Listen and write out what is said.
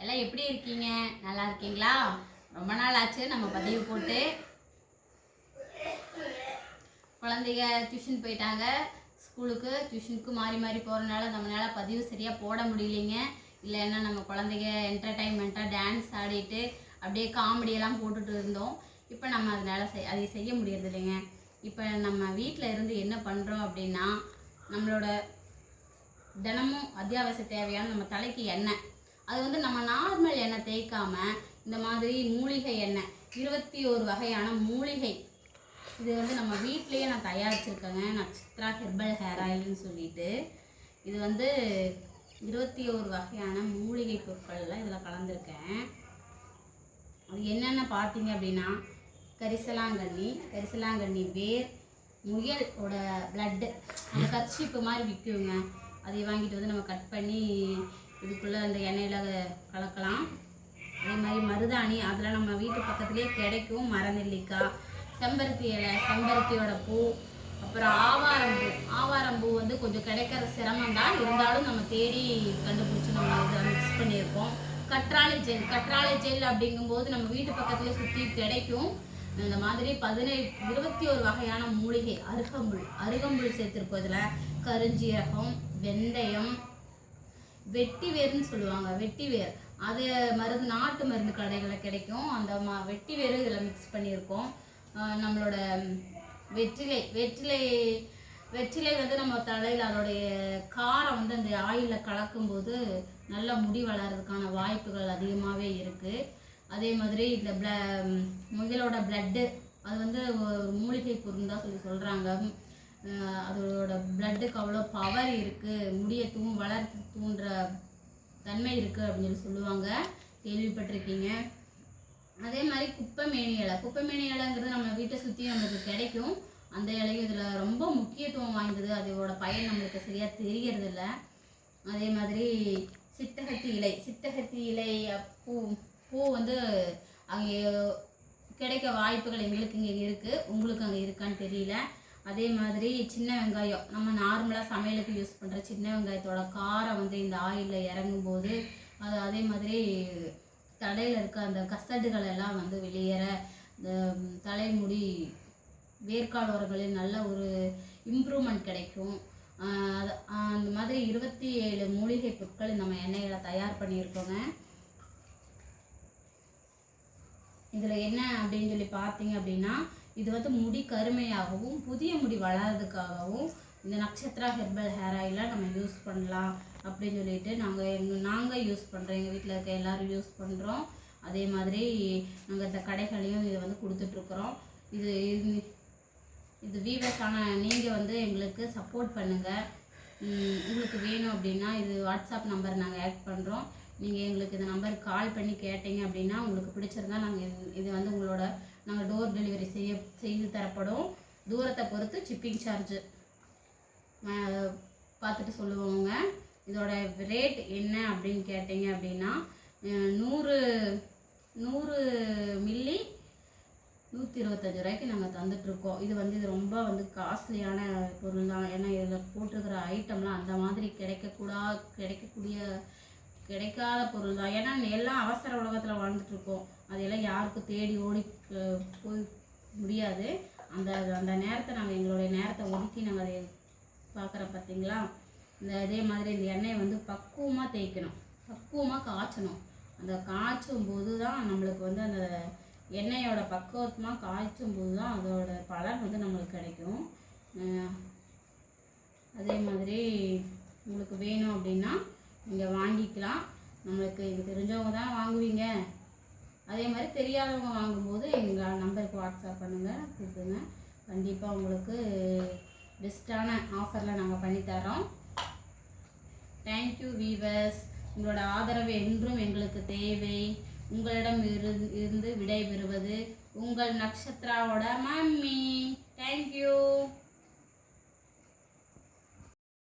எல்லாம் எப்படி இருக்கீங்க? நல்லா இருக்கீங்களா? ரொம்ப நாள் ஆச்சு நம்ம பதிவு போட்டு. குழந்தைங்க டியூஷன் போயிட்டாங்க. ஸ்கூலுக்கு டியூஷனுக்கு மாறி மாறி போகிறனால நம்மளால் பதிவு சரியாக போட முடியலைங்க. இல்லைன்னா நம்ம குழந்தைங்க என்டர்டைன்மெண்ட்டாக டான்ஸ் ஆடிட்டு அப்படியே காமெடியெல்லாம் போட்டுட்டு இருந்தோம். இப்போ நம்ம அதனால் செய் அதை செய்ய முடியறது இல்லைங்க. இப்போ நம்ம வீட்டில் இருந்து என்ன பண்ணுறோம் அப்படின்னா நம்மளோட தினமும் அத்தியாவசிய தேவையான நம்ம தலைக்கு எண்ணெய். அது வந்து நம்ம நார்மல் எண்ணெய் தேய்க்காம இந்த மாதிரி மூலிகை எண்ணெய் இருபத்தி ஒரு வகையான மூலிகை. இது வந்து நம்ம வீட்லேயே நான் தயாரிச்சிருக்கேங்க. நட்சத்திரா ஹெர்பல் ஹேர் ஆயில்னு சொல்லிட்டு. இது வந்து இருபத்தி ஒரு வகையான மூலிகை பொருட்கள்லாம் இதில் கலந்துருக்கேன். அது என்னென்ன பார்த்தீங்க அப்படின்னா கரிசலாங்கண்ணி கரிசலாங்கண்ணி வேர் முயலோட பிளட்டு அந்த கச்சிப்பு மாதிரி விற்குங்க. அதை வாங்கிட்டு வந்து நம்ம கட் பண்ணி இதுக்குள்ளே அந்த எண்ணெயில் கலக்கலாம். அதே மாதிரி மருதாணி அதெல்லாம் நம்ம வீட்டு பக்கத்துலேயே கிடைக்கும். மரநெல்லிக்காய் செம்பருத்தி இலை செம்பருத்தியோட பூ அப்புறம் ஆவாரம்பூ ஆவாரம்பூ வந்து கொஞ்சம் கிடைக்கிற சிரமம் தான். இருந்தாலும் நம்ம தேடி கண்டுபிடிச்சி நம்ம இதை மிக்ஸ் பண்ணியிருக்கோம். கற்றாழை ஜெல் கற்றாழை ஜெல் அப்படிங்கும்போது நம்ம வீட்டு பக்கத்துலேயே சுற்றி கிடைக்கும். இந்த மாதிரி பதினேழு இருபத்தி ஒரு வகையான மூலிகை அருகம்புல். அருகம்புல் சேர்த்துருக்கோம் இதில். கருஞ்சீரகம் வெந்தயம் வெட்டி வேர்னு சொல்லுவாங்க வெட்டி வேர் அது மருந்து நாட்டு மருந்து கடைகளில் கிடைக்கும். அந்த ம வெட்டி வேர் இதில் மிக்ஸ் பண்ணியிருக்கோம். நம்மளோட வெற்றிலை வெற்றிலை வெற்றிலை வந்து நம்ம தலையில் அதோடைய காரம் வந்து அந்த ஆயிலில் கலக்கும்போது நல்ல முடி வளர்றதுக்கான வாய்ப்புகள் அதிகமாகவே இருக்குது அதே மாதிரி இந்த ப்ள முயலோட பிளட்டு அது வந்து ஒரு மூலிகை பொருள் தான் சொல்லி சொல்கிறாங்க அதோட பிளட்டுக்கு அவ்வளோ பவர் இருக்குது முடியை தூ வளர்த்து தூண்டுற தன்மை இருக்குது அப்படின்னு சொல்லி சொல்லுவாங்க. கேள்விப்பட்டிருக்கீங்க. அதே மாதிரி குப்பைமேனி இலை குப்பைமேனி இலைங்கிறது நம்ம வீட்டை சுற்றி நம்மளுக்கு கிடைக்கும். அந்த இலையும் இதில் ரொம்ப முக்கியத்துவம் வாய்ந்தது. அதோட பயன் நம்மளுக்கு சரியாக தெரியறதில்ல. அதே மாதிரி சித்தகத்தி இலை. சித்தகத்தி இலை பூ பூ வந்து அங்கே கிடைக்க வாய்ப்புகள் எங்களுக்கு இங்கே இருக்குது உங்களுக்கு அங்கே இருக்கான்னு தெரியல. அதே மாதிரி சின்ன வெங்காயம். நம்ம நார்மலாக சமையலுக்கு யூஸ் பண்ணுற சின்ன வெங்காயத்தோட காரம் வந்து இந்த ஆயிலில் இறங்கும்போது அது அதே மாதிரி தலையில் இருக்க அந்த கசடுகள் எல்லாம் வந்து வெளியேற இந்த தலைமுடி வேர்க்காலோரங்களில் நல்ல ஒரு இம்ப்ரூவ்மெண்ட் கிடைக்கும். அது அந்த மாதிரி இருபத்தி ஏழு மூலிகை பொருட்கள் நம்ம எண்ணெயில் தயார் பண்ணியிருக்கோங்க. இதில் என்ன அப்படின்னு சொல்லி பார்த்தீங்க அப்படின்னா இது வந்து முடி கருமையாகவும் புதிய முடி வளர்றதுக்காகவும் இந்த நட்சத்திரா ஹெர்பல் ஹேர் ஆயிலாக நம்ம யூஸ் பண்ணலாம் அப்படின்னு சொல்லிட்டு நாங்கள் எங்கள் நாங்கள் யூஸ் பண்ணுறோம் எங்கள் வீட்டில் இருக்க எல்லோரும் யூஸ் பண்ணுறோம் அதே மாதிரி நாங்கள் இந்த கடைகளையும் இதை வந்து கொடுத்துட்ருக்குறோம். இது இது- இது வீவர்ஸான நீங்கள் வந்து எங்களுக்கு சப்போர்ட் பண்ணுங்கள் உங்களுக்கு வேணும் அப்படின்னா இது வாட்ஸ்அப் நம்பர் நாங்கள் ஆட் பண்ணுறோம் நீங்கள் எங்களுக்கு இந்த நம்பருக்கு கால் பண்ணி கேட்டீங்க அப்படின்னா உங்களுக்கு பிடிச்சிருந்தா நாங்கள் இது வந்து உங்களோட நாங்கள் டோர் டெலிவரி செய்ய செய்து தரப்படும். தூரத்தை பொறுத்து சிப்பிங் சார்ஜு பார்த்துட்டு சொல்லுவோங்க. இதோட ரேட் என்ன அப்படின்னு கேட்டீங்க அப்படின்னா நூறு நூறு மில்லி நூற்றி இருபத்தஞ்சு ரூபாய்க்கு நாங்கள் தந்துட்டுருக்கோம். இது வந்து இது ரொம்ப வந்து காஸ்ட்லியான பொருள் தான். ஏன்னா இதில் போட்டிருக்கிற ஐட்டம்லாம் அந்த மாதிரி கிடைக்கக்கூடா கிடைக்கக்கூடிய கிடைக்காத பொருள் தான். ஏன்னா எல்லாம் அவசர உலகத்தில் வாழ்ந்துட்டுருக்கோம். அதையெல்லாம் யாருக்கும் தேடி ஓடி போய் முடியாது. அந்த அந்த நேரத்தை நாங்கள் எங்களுடைய நேரத்தை ஒதுக்கி நாங்கள் அதை பார்க்குறோம் பார்த்தீங்களா? இந்த அதே மாதிரி இந்த எண்ணெயை வந்து பக்குவமாக தேய்க்கணும். பக்குவமாக காய்ச்சணும். அந்த காய்ச்சும் போது தான் நம்மளுக்கு வந்து அந்த எண்ணெயோட பக்குவமாக காய்ச்சும் போது தான் அதோட பலன் வந்து நம்மளுக்கு கிடைக்கும். அதே மாதிரி உங்களுக்கு வேணும் அப்படின்னா நீங்கள் வாங்கிக்கலாம். நம்மளுக்கு இது தெரிஞ்சவங்க தான் வாங்குவீங்க. அதே மாதிரி தெரியாதவங்க வாங்கும்போது எங்கள் நம்பருக்கு வாட்ஸ்அப் பண்ணுங்கள் கூப்பிடுங்க. கண்டிப்பாக உங்களுக்கு பெஸ்ட்டான ஆஃபரில் நாங்கள் பண்ணித்தரோம் தேங்க்யூ வீவர்ஸ் உங்களோட ஆதரவு என்றும் எங்களுக்கு தேவை. உங்களிடம் இரு- இருந்து விடைபெறுவது உங்கள் நட்சத்திராவோட மம்மி. தேங்க்யூ